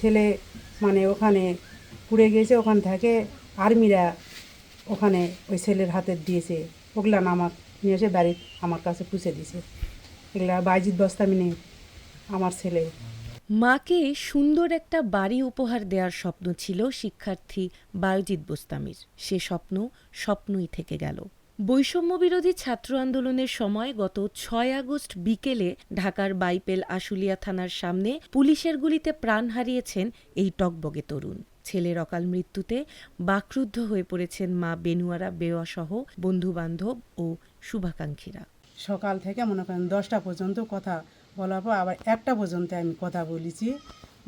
ছেলে মানে ওখানে পুড়ে গেছে ওখান থেকে আর্মিরা ওখানে ওই ছেলের হাতে দিয়েছে। ওগুলা আমার নিয়ে এসে বাড়ি আমার কাছে পুষে দিয়েছে। এগুলা বাইজিৎ বস্তামিনে আমার ছেলে। মাকে সুন্দর একটা বাড়ি উপহার দেওয়ার স্বপ্ন ছিল শিক্ষার্থী বায়োজিৎ বোস্তামির। সে স্বপ্ন স্বপ্নই থেকে গেল। বৈষম্য বিরোধী ছাত্র আন্দোলনের সময় গত ছয় আগস্ট বিকেলে ঢাকার বাইপেল আশুলিয়া থানার সামনে পুলিশের গুলিতে প্রাণ হারিয়েছেন এই টকবগে তরুণ। ছেলের অকাল মৃত্যুতে বাকরুদ্ধ হয়ে পড়েছেন মা বেনুয়ারা বেওয়াসহ বন্ধুবান্ধব ও শুভাকাঙ্ক্ষীরা। সকাল থেকে মনে করেন দশটা পর্যন্ত কথা বলার পর আবার একটা পর্যন্ত আমি কথা বলেছি।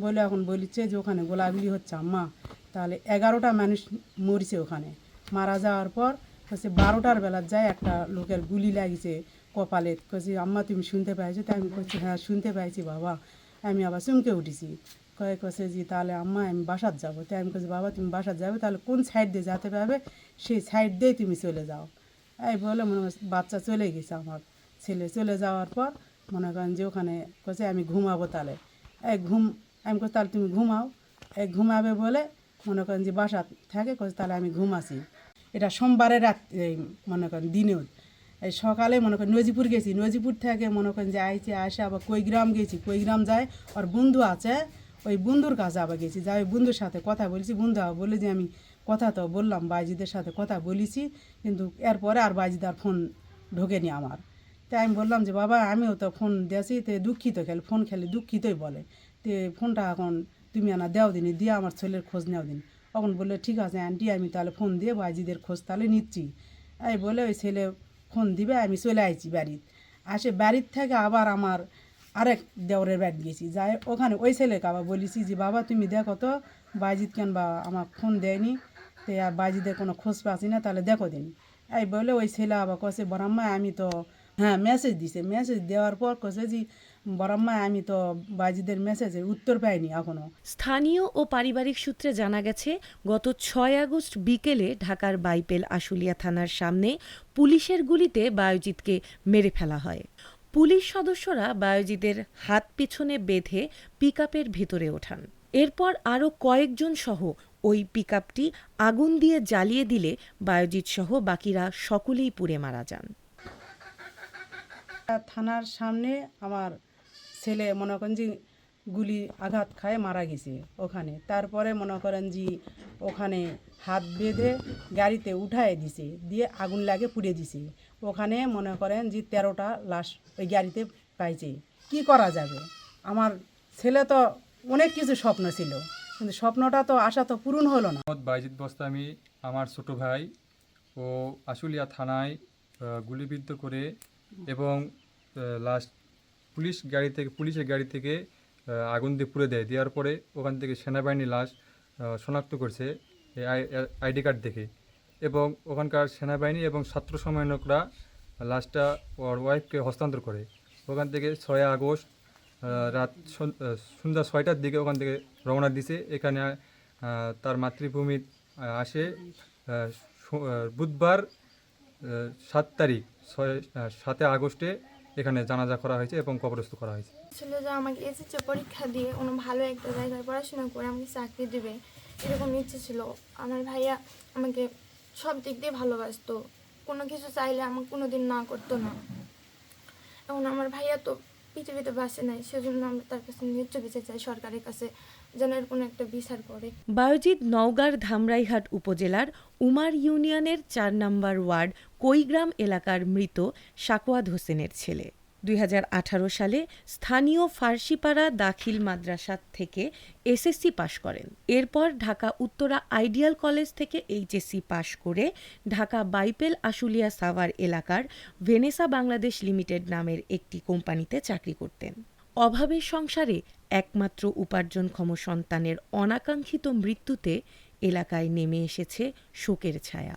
বলে এখন বলিছে যে ওখানে গোলাগুলি হচ্ছে, আম্মা, তাহলে এগারোটা মানুষ মরছে ওখানে। মারা যাওয়ার পর হচ্ছে বারোটার বেলা যায় একটা লোকের গুলি লাগিছে কপালে। কছি আম্মা, তুমি শুনতে পাইছো তাই আমি বলছি হ্যাঁ শুনতে পাইছি বাবা। আমি আবার চমকে উঠেছি। কয়ে কছে যে, তাহলে আম্মা, আমি বাসাত যাব। তাই আমি কছি বাবা, তুমি বাসাত যাবে, তাহলে কোন সাইড দিয়ে যেতে পারবে? সেই সাইড দিয়েই তুমি চলে যাও। এই বলে মনে বাচ্চা চলে গেছে আমার ছেলে। চলে যাওয়ার পর মনে করেন যে ওখানে কছে আমি ঘুমাবো তাহলে। এই ঘুম, আমি কছি তাহলে তুমি ঘুমাও। এই ঘুমাবে বলে মনে করেন যে বাসা থাকে কছে তাহলে আমি ঘুমাছি এটা সোমবারে রাত মনে করেন দিনেও এই সকালে মনে করেন নজিপুর গেছি, নজিপুর থেকে মনে করেন যে আইছে আসে আবার কৈগ্রাম গেছি। কৈগ্রাম যায় আর বন্ধু আছে, ওই বন্ধুর কাছে আবার গেছি। যাই ওই বন্ধুর সাথে কথা বলেছি, বন্ধু আবার বলে যে আমি কথা তো বললাম, বাইজিদের সাথে কথা বলেছি, কিন্তু এরপরে আর বাইজিদ আর ফোন ঢোকেনি আমার। তাই আমি বললাম যে, বাবা, আমিও তো ফোন দিয়েছি, তে দুঃখিত খেলে, ফোন খেলে দুঃখিতই বলে। তে ফোনটা এখন তুমি আনা দেও দিনি দিয়ে আমার ছেলের খোঁজ নেও দিন তখন বলল, ঠিক আছে আন্টি আমি তাহলে ফোন দিয়ে বাইজিদের খোঁজ তাহলে নিচ্ছি। এই বলে ওই ছেলে ফোন দিবে, আমি চলে আইছি বাড়ির আসে বাড়ির থেকে আবার আমার আরেক দেওরের বাড়ি গেছি। যাই, ওখানে ওই ছেলেকে আবার বলেছি যে, বাবা, তুমি দেখো তো বাইজিৎ কেন বা আমার ফোন দেয়নি? তো আর বাইজিদের কোনো খোঁজ পাচ্ছি না, তাহলে দেখো দিন। এই বলে ওই ছেলে আবার কষে বরাম্মা আমি তো হ্যাঁ মেসেজ দিছে। মেসেজ দেওয়ার পর কষে যে বরাম্মা আমি তো বাইজিদের মেসেজের উত্তর পাইনি এখনও স্থানীয় ও পারিবারিক সূত্রে জানা গেছে গত ছয় আগস্ট বিকেলে ঢাকার বাইপেল আশুলিয়া থানার সামনে পুলিশের গুলিতে বায়োজিৎকে মেরে ফেলা হয়। পুলিশ সদস্যরা বায়োজিতের হাত পিছনে বেঁধে পিকআপের ভিতরে ওঠান। এরপর আরও কয়েকজন সহ ওই পিকআপটি আগুন দিয়ে জ্বালিয়ে দিলে বায়োজিৎ সহ বাকিরা সকলেই পুড়ে মারা যান। থানার সামনে আমার ছেলে মনে করেন যে গুলি আঘাত খায়, মারা গেছে ওখানে। তারপরে মনে করেন যে ওখানে হাত বেঁধে গাড়িতে উঠায় দিছে, দিয়ে আগুন লাগে পুড়ে দিছে। ওখানে মনে করেন যে তেরোটা লাশ ওই গাড়িতে পাইছে। কি করা যাবে? আমার ছেলে তো অনেক কিছু স্বপ্ন ছিল, কিন্তু স্বপ্নটা তো আশা তো পূরণ হলো না। বাইজিদ বস্তামি, আমার ছোট ভাই, ও আশুলিয়া থানায় গুলিবিদ্ধ করে এবং লাস্ট পুলিশ গাড়ি থেকে, পুলিশের গাড়ি থেকে আগুন দিয়ে পুড়ে দেয়। দেওয়ার পরে ওখান থেকে সেনাবাহিনী লাশ শনাক্ত করছে আইডি কার্ড দেখে। এবং ওখানকার সেনাবাহিনী এবং ছাত্র সমন্বয়করা লাশটা ওর ওয়াইফকে হস্তান্তর করে। ওখান থেকে ছয় আগস্ট রাত সন্ধ্যা ছয়টার দিকে ওখান থেকে রওনা দিছে। এখানে তার মাতৃভূমি আসে বুধবার সাত তারিখ, ছয় সাতে আগস্টে এখানে জানাজা করা হয়েছে এবং কবরস্থ করা হয়েছে। ছিল যে আমাকে এসেছে পরীক্ষা দিয়ে কোনো ভালো একটা জায়গায় পড়াশোনা করে আমাকে চাকরি দেবে এরকম ইচ্ছে ছিল। আমার ভাইয়া আমাকে সব দিক দিয়ে ভালোবাসতো। কোনো কিছু চাইলে আমাকে কোনো দিন না করতো না। এখন আমার ভাইয়া তো পৃথিবীতে বাসে নাই সেজন্য আমরা তার কাছে ন্যায্য বিচার চাই সরকারের কাছে যেন এর কোনো একটা বিচার করে। বায়োজিৎ নওগাঁর ধামরাইহাট উপজেলার উমার ইউনিয়নের চার নম্বর ওয়ার্ড কৈগ্রাম এলাকার মৃত সাকোয়াদ হোসেনের ছেলে। দুই হাজার আঠারো সালে স্থানীয় ফার্সিপাড়া দাখিল মাদ্রাসা থেকে এসএসসি পাশ করেন। এরপর ঢাকা উত্তরা আইডিয়াল কলেজ থেকে এইচএসসি পাশ করে ঢাকা বাইপেল আশুলিয়া সাভার এলাকার ভেনেসা বাংলাদেশ লিমিটেড নামের একটি কোম্পানিতে চাকরি করতেন। অভাবের সংসারে একমাত্র উপার্জনক্ষম সন্তানের অনাকাঙ্ক্ষিত মৃত্যুতে এলাকায় নেমে এসেছে শোকের ছায়া।